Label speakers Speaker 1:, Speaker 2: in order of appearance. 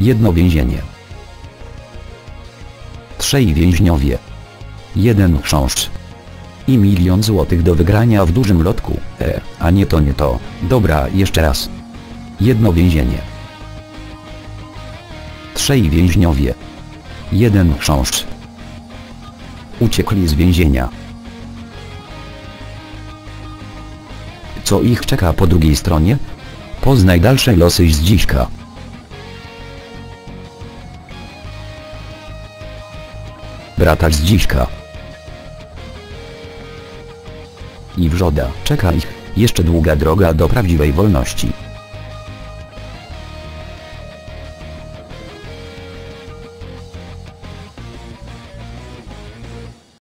Speaker 1: Jedno więzienie. Trzej więźniowie. Jeden chrząszcz. I milion złotych do wygrania w dużym lotku. E, a nie to nie to. Dobra, jeszcze raz. Jedno więzienie. Trzej więźniowie. Jeden chrząszcz. Uciekli z więzienia. Co ich czeka po drugiej stronie? Poznaj dalsze losy z dziśka. Bratacz z dziśka. I wrzoda czeka ich jeszcze długa droga do prawdziwej wolności.